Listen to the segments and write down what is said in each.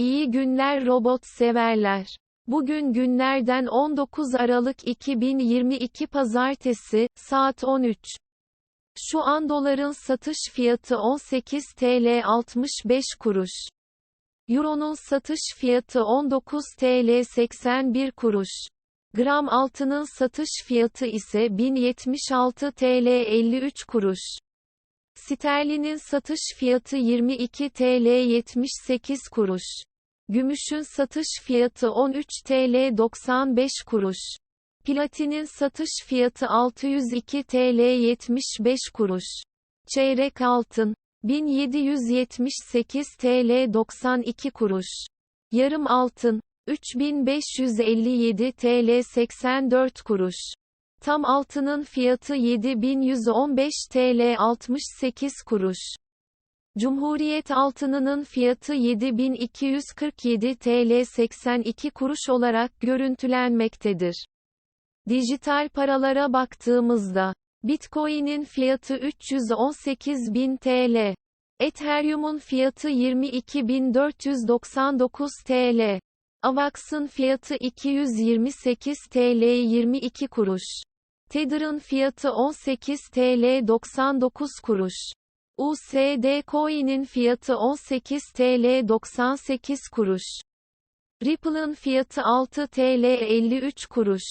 İyi günler robot severler. Bugün günlerden 19 Aralık 2022 Pazartesi, saat 13. Şu an doların satış fiyatı 18 TL 65 kuruş. Euro'nun satış fiyatı 19 TL 81 kuruş. Gram altının satış fiyatı ise 1076 TL 53 kuruş. Sterlinin satış fiyatı 22 TL 78 kuruş. Gümüşün satış fiyatı 13 TL 95 kuruş. Platinin satış fiyatı 602 TL 75 kuruş. Çeyrek altın 1778 TL 92 kuruş. Yarım altın 3557 TL 84 kuruş. Tam altının fiyatı 7115 TL 68 kuruş. Cumhuriyet altınının fiyatı 7247 TL 82 kuruş olarak görüntülenmektedir. Dijital paralara baktığımızda, Bitcoin'in fiyatı 318.000 TL. Ethereum'un fiyatı 22.499 TL. Avax'ın fiyatı 228 TL 22 kuruş. Tether'ın fiyatı 18 TL 99 kuruş. USD Coin'in fiyatı 18 TL 98 kuruş. Ripple'ın fiyatı 6 TL 53 kuruş.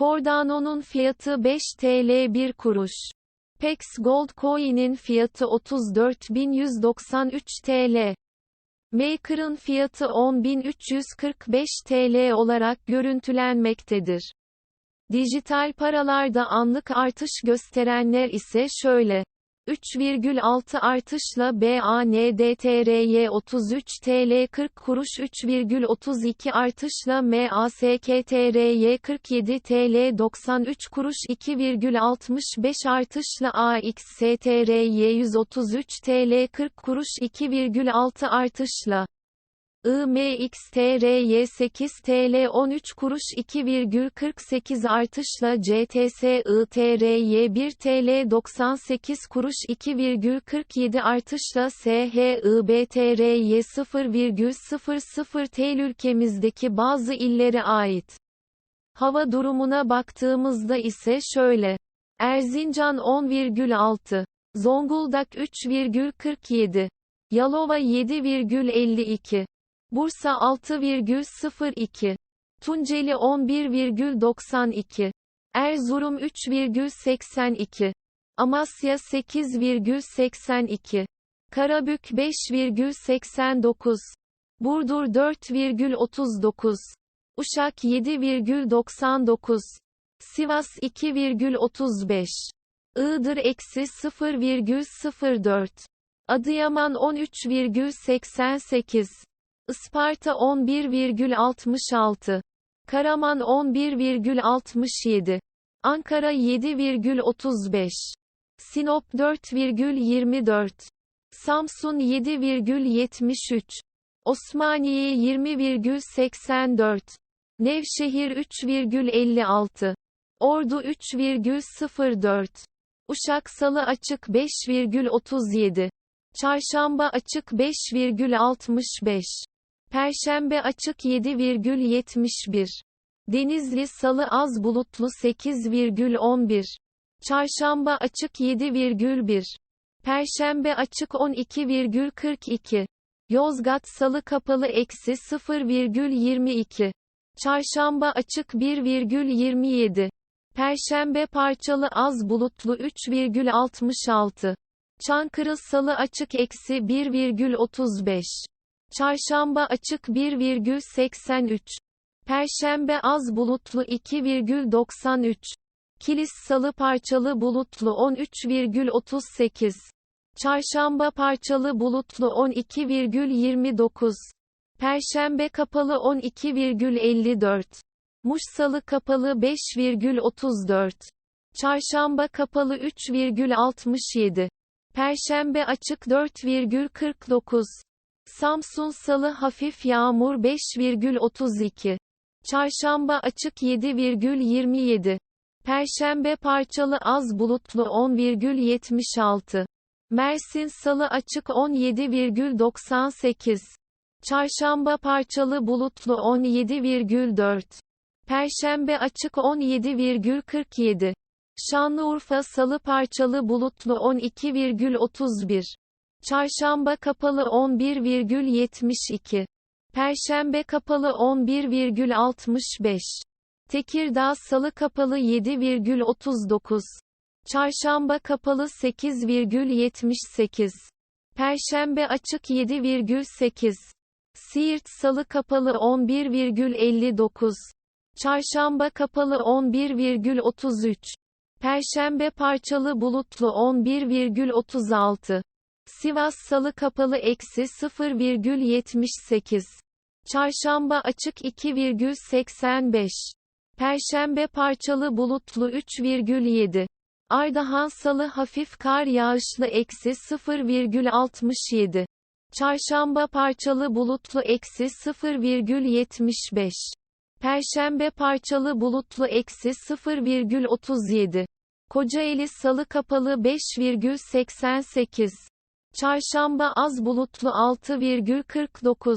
Cardano'nun fiyatı 5 TL 1 kuruş. Pex Gold Coin'in fiyatı 34.193 TL. Maker'ın fiyatı 10.345 TL olarak görüntülenmektedir. Dijital paralarda anlık artış gösterenler ise şöyle. 3,6 artışla BANDTRY 33 TL 40 kuruş 3,32 artışla MASKTRY 47 TL 93 kuruş 2,65 artışla AXSTRY 133 TL 40 kuruş 2,6 artışla IMXTRY 8 TL 13 kuruş 2,48 artışla CTSITRY 1 TL 98 kuruş 2,47 artışla SHIBTRY 0,00 TL ülkemizdeki bazı illere ait. Hava durumuna baktığımızda ise şöyle. Erzincan 10,6. Zonguldak 3,47. Yalova 7,52. Bursa 6,02. Tunceli 11,92. Erzurum 3,82. Amasya 8,82. Karabük 5,89. Burdur 4,39. Uşak 7,99. Sivas 2,35. Iğdır eksi 0,04. Adıyaman 13,88. Isparta 11,66. Karaman 11,67. Ankara 7,35. Sinop 4,24. Samsun 7,73. Osmaniye 20,84. Nevşehir 3,56. Ordu 3,04. Uşak Salı açık 5,37. Çarşamba açık 5,65. Perşembe açık 7,71. Denizli Salı az bulutlu 8,11. Çarşamba açık 7,1. Perşembe açık 12,42. Yozgat Salı kapalı eksi 0,22. Çarşamba açık 1,27. Perşembe parçalı az bulutlu 3,66. Çankırı Salı açık eksi 1,35. Çarşamba açık 1,83. Perşembe az bulutlu 2,93. Kilis Salı parçalı bulutlu 13,38. Çarşamba parçalı bulutlu 12,29. Perşembe kapalı 12,54. Muş Salı kapalı 5,34. Çarşamba kapalı 3,67. Perşembe açık 4,49. Samsun Salı hafif yağmur 5,32. Çarşamba açık 7,27. Perşembe parçalı az bulutlu 10,76. Mersin Salı açık 17,98. Çarşamba parçalı bulutlu 17,4. Perşembe açık 17,47. Şanlıurfa salı parçalı bulutlu 12,31. Çarşamba kapalı 11,72. Perşembe kapalı 11,65. Tekirdağ salı kapalı 7,39. Çarşamba kapalı 8,78. Perşembe açık 7,8. Siirt salı kapalı 11,59. Çarşamba kapalı 11,33. Perşembe parçalı bulutlu 11,36. Sivas salı kapalı eksi 0,78. Çarşamba açık 2,85. Perşembe parçalı bulutlu 3,7. Ardahan salı hafif kar yağışlı eksi 0,67. Çarşamba parçalı bulutlu eksi 0,75. Perşembe parçalı bulutlu eksi 0,37. Kocaeli salı kapalı 5,88. Çarşamba az bulutlu 6,49.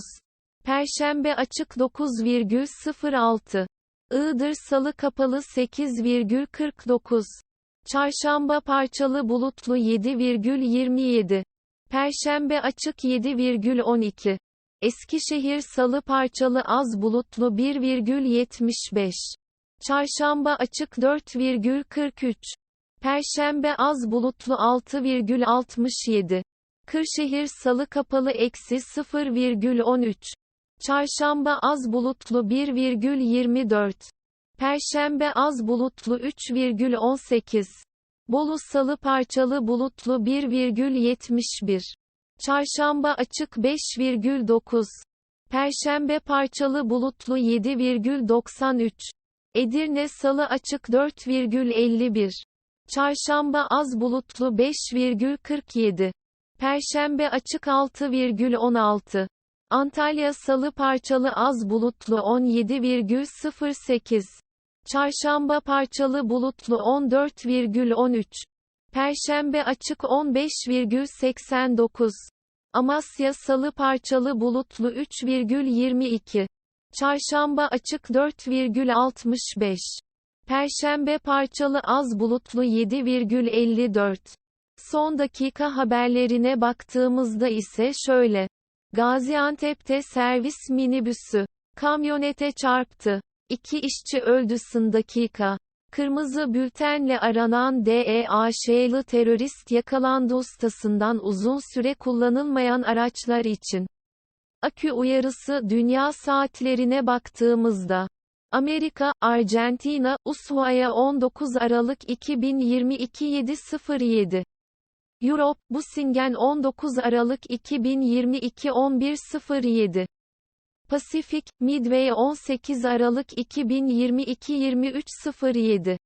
Perşembe açık 9,06. Iğdır salı kapalı 8,49. Çarşamba parçalı bulutlu 7,27. Perşembe açık 7,12. Eskişehir salı parçalı az bulutlu 1,75. Çarşamba açık 4,43. Perşembe az bulutlu 6,67. Kırşehir salı kapalı eksi 0,13. Çarşamba az bulutlu 1,24. Perşembe az bulutlu 3,18. Bolu salı parçalı bulutlu 1,71. Çarşamba açık 5,9. Perşembe parçalı bulutlu 7,93. Edirne salı açık 4,51. Çarşamba az bulutlu 5,47. Perşembe açık 6,16. Antalya salı parçalı az bulutlu 17,08. Çarşamba parçalı bulutlu 14,13. Perşembe açık 15,89. Amasya salı parçalı bulutlu 3,22. Çarşamba açık 4,65. Perşembe parçalı az bulutlu 7,54. Son dakika haberlerine baktığımızda ise şöyle. Gaziantep'te servis minibüsü kamyonete çarptı. İki işçi öldü son dakika. Kırmızı bültenle aranan DEAŞ'lı terörist yakalandı ustasından uzun süre kullanılmayan araçlar için. Akü uyarısı dünya saatlerine baktığımızda. Amerika, Arjantina, Ushuaia 19 Aralık 2022 707. Europe, Busingen 19 Aralık 2022 11.07. Pasifik, Midway 18 Aralık 2022 23.07.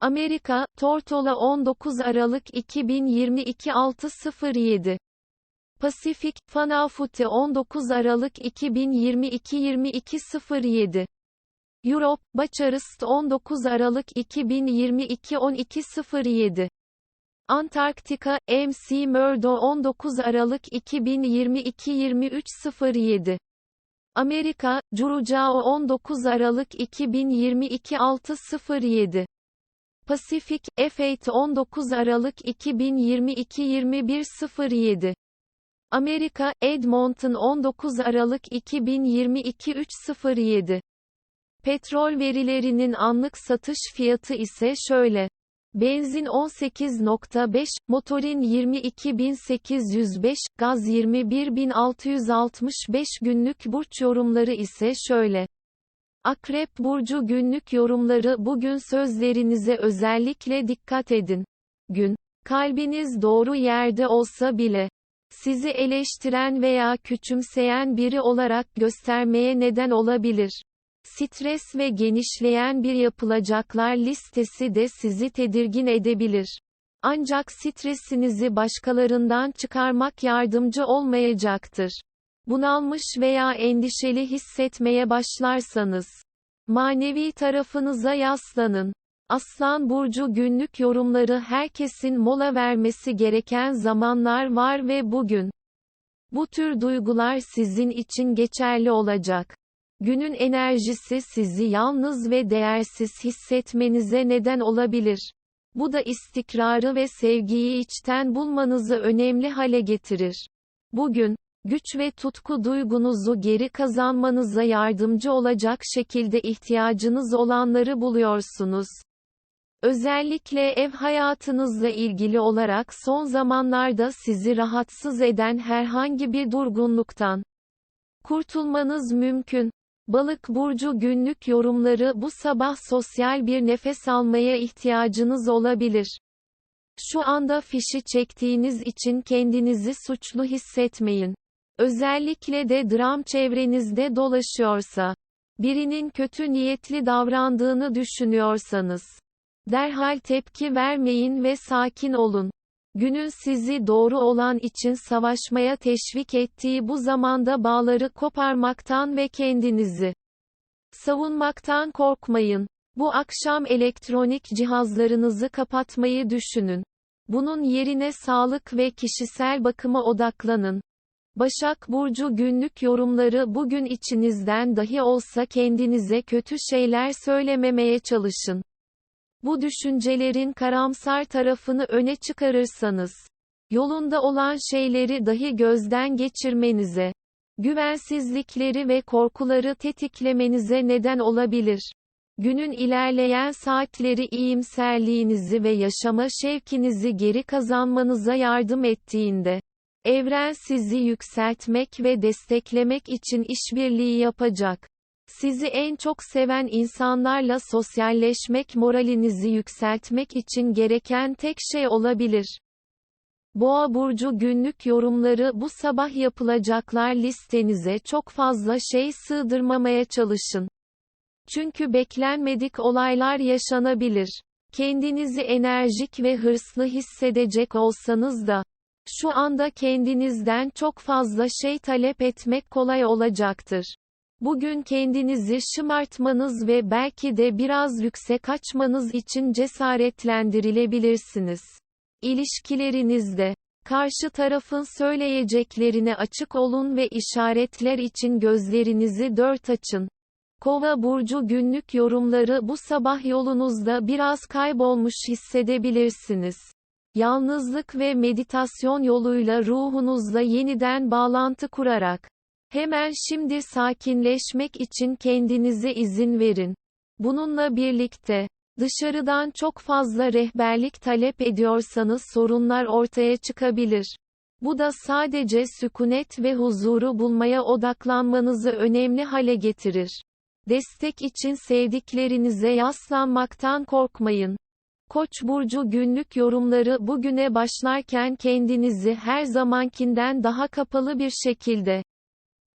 Amerika, Tortola 19 Aralık 2022 6.07. Pasifik, Fanafute 19 Aralık 2022 22.07. Europe, Bucharest 19 Aralık 2022 12.07. Antarktika, MC Murdo 19 Aralık 2022 23.07. Amerika, Curacao 19 Aralık 2022 6.07. Pasifik, F8 19 Aralık 2022 21.07. Amerika, Edmonton 19 Aralık 2022 3.07. Petrol verilerinin anlık satış fiyatı ise şöyle. Benzin 18.5, motorin 22.805, gaz 21.665 günlük burç yorumları ise şöyle. Akrep burcu günlük yorumları bugün sözlerinize özellikle dikkat edin. Gün, kalbiniz doğru yerde olsa bile sizi eleştiren veya küçümseyen biri olarak göstermeye neden olabilir. Stres ve genişleyen bir yapılacaklar listesi de sizi tedirgin edebilir. Ancak stresinizi başkalarından çıkarmak yardımcı olmayacaktır. Bunalmış veya endişeli hissetmeye başlarsanız, manevi tarafınıza yaslanın. Aslan burcu günlük yorumları herkesin mola vermesi gereken zamanlar var ve bugün Bu tür duygular sizin için geçerli olacak. Günün enerjisi sizi yalnız ve değersiz hissetmenize neden olabilir. Bu da istikrarı ve sevgiyi içten bulmanızı önemli hale getirir. Bugün, güç ve tutku duygunuzu geri kazanmanıza yardımcı olacak şekilde ihtiyacınız olanları buluyorsunuz. Özellikle ev hayatınızla ilgili olarak son zamanlarda sizi rahatsız eden herhangi bir durgunluktan kurtulmanız mümkün. Balık burcu günlük yorumları bu sabah sosyal bir nefes almaya ihtiyacınız olabilir. Şu anda fişi çektiğiniz için kendinizi suçlu hissetmeyin. Özellikle de dram çevrenizde dolaşıyorsa, birinin kötü niyetli davrandığını düşünüyorsanız, derhal tepki vermeyin ve sakin olun. Günün sizi doğru olan için savaşmaya teşvik ettiği bu zamanda bağları koparmaktan ve kendinizi savunmaktan korkmayın. Bu akşam elektronik cihazlarınızı kapatmayı düşünün. Bunun yerine sağlık ve kişisel bakıma odaklanın. Başak Burcu günlük yorumları bugün içinizden dahi olsa kendinize kötü şeyler söylememeye çalışın. Bu düşüncelerin karamsar tarafını öne çıkarırsanız, yolunda olan şeyleri dahi gözden geçirmenize, güvensizlikleri ve korkuları tetiklemenize neden olabilir. Günün ilerleyen saatleri iyimserliğinizi ve yaşama şevkinizi geri kazanmanıza yardım ettiğinde, evren sizi yükseltmek ve desteklemek için işbirliği yapacak. Sizi en çok seven insanlarla sosyalleşmek moralinizi yükseltmek için gereken tek şey olabilir. Boğa burcu günlük yorumları bu sabah yapılacaklar listenize çok fazla şey sığdırmamaya çalışın. Çünkü beklenmedik olaylar yaşanabilir. Kendinizi enerjik ve hırslı hissedecek olsanız da şu anda kendinizden çok fazla şey talep etmek kolay olacaktır. Bugün kendinizi şımartmanız ve belki de biraz lükse kaçmanız için cesaretlendirilebilirsiniz. İlişkilerinizde, karşı tarafın söyleyeceklerine açık olun ve işaretler için gözlerinizi dört açın. Kova burcu günlük yorumları bu sabah yolunuzda biraz kaybolmuş hissedebilirsiniz. Yalnızlık ve meditasyon yoluyla ruhunuzla yeniden bağlantı kurarak Hemen şimdi sakinleşmek için kendinize izin verin. Bununla birlikte, dışarıdan çok fazla rehberlik talep ediyorsanız sorunlar ortaya çıkabilir. Bu da sadece sükunet ve huzuru bulmaya odaklanmanızı önemli hale getirir. Destek için sevdiklerinize yaslanmaktan korkmayın. Koç burcu günlük yorumları bugüne başlarken kendinizi her zamankinden daha kapalı bir şekilde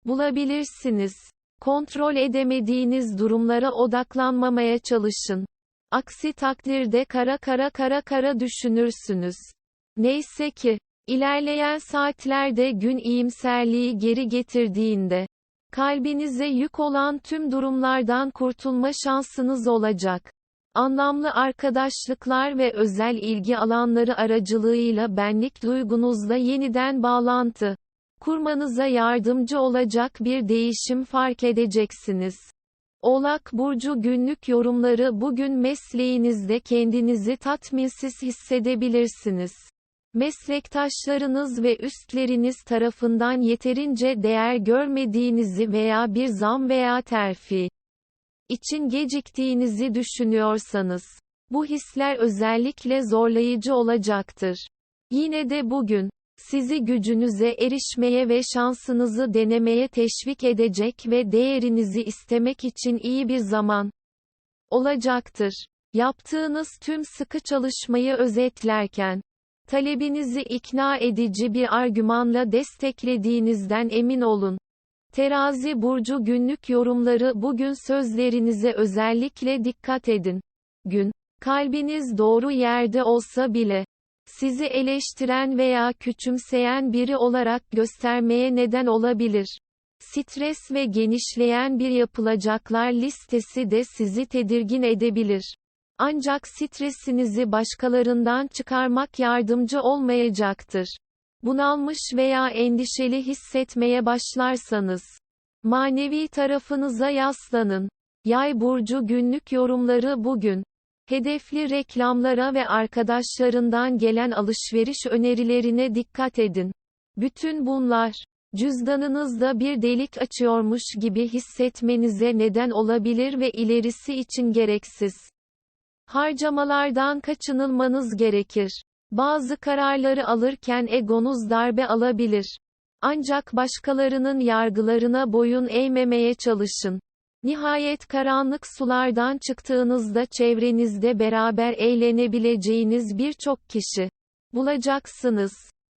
bulabilirsiniz. Kontrol edemediğiniz durumlara odaklanmamaya çalışın. Aksi takdirde kara kara kara kara düşünürsünüz. Neyse ki, ilerleyen saatlerde gün iyimserliği geri getirdiğinde, kalbinize yük olan tüm durumlardan kurtulma şansınız olacak. Anlamlı arkadaşlıklar ve özel ilgi alanları aracılığıyla benlik duygunuzla yeniden bağlantı kurmanıza yardımcı olacak bir değişim fark edeceksiniz. Oğlak Burcu günlük yorumları bugün mesleğinizde kendinizi tatminsiz hissedebilirsiniz. Meslektaşlarınız ve üstleriniz tarafından yeterince değer görmediğinizi veya bir zam veya terfi için geciktiğinizi düşünüyorsanız, bu hisler özellikle zorlayıcı olacaktır. Yine de bugün, sizi gücünüze erişmeye ve şansınızı denemeye teşvik edecek ve değerinizi istemek için iyi bir zaman olacaktır. Yaptığınız tüm sıkı çalışmayı özetlerken, talebinizi ikna edici bir argümanla desteklediğinizden emin olun. Terazi burcu günlük yorumları bugün sözlerinize özellikle dikkat edin. Gün, kalbiniz doğru yerde olsa bile, sizi eleştiren veya küçümseyen biri olarak göstermeye neden olabilir. Stres ve genişleyen bir yapılacaklar listesi de sizi tedirgin edebilir. Ancak stresinizi başkalarından çıkarmak yardımcı olmayacaktır. bunalmış veya endişeli hissetmeye başlarsanız, manevi tarafınıza yaslanın. Yay burcu günlük yorumları bugün. Hedefli reklamlara ve arkadaşlarından gelen alışveriş önerilerine dikkat edin. Bütün bunlar, cüzdanınızda bir delik açıyormuş gibi hissetmenize neden olabilir ve ilerisi için gereksiz harcamalardan kaçınılmanız gerekir. Bazı kararları alırken egonuz darbe alabilir. Ancak başkalarının yargılarına boyun eğmemeye çalışın. Nihayet karanlık sulardan çıktığınızda çevrenizde beraber eğlenebileceğiniz birçok kişi bulacaksınız.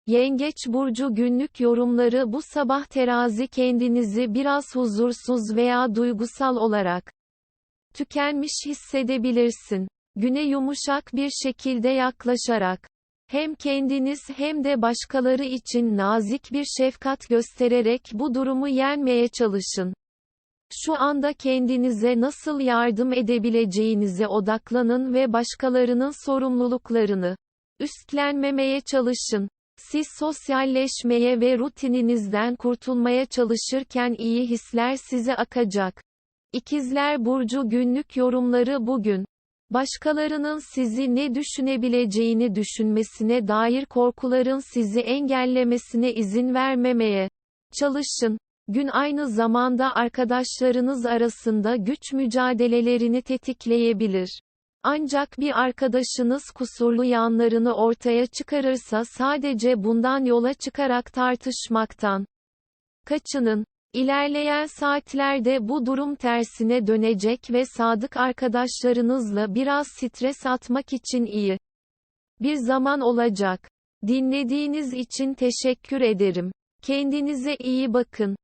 Yengeç burcu günlük yorumları bu sabah terazi kendinizi biraz huzursuz veya duygusal olarak tükenmiş hissedebilirsin. Güne yumuşak bir şekilde yaklaşarak hem kendiniz hem de başkaları için nazik bir şefkat göstererek bu durumu yenmeye çalışın. Şu anda kendinize nasıl yardım edebileceğinize odaklanın ve başkalarının sorumluluklarını üstlenmemeye çalışın. Siz sosyalleşmeye ve rutininizden kurtulmaya çalışırken iyi hisler size akacak. İkizler Burcu günlük yorumları bugün. Başkalarının sizi ne düşünebileceğini düşünmesine dair korkuların sizi engellemesine izin vermemeye çalışın. Gün aynı zamanda arkadaşlarınız arasında güç mücadelelerini tetikleyebilir. Ancak bir arkadaşınız kusurlu yanlarını ortaya çıkarırsa sadece bundan yola çıkarak tartışmaktan kaçının. İlerleyen saatlerde bu durum tersine dönecek ve sadık arkadaşlarınızla biraz stres atmak için iyi bir zaman olacak. Dinlediğiniz için teşekkür ederim. Kendinize iyi bakın.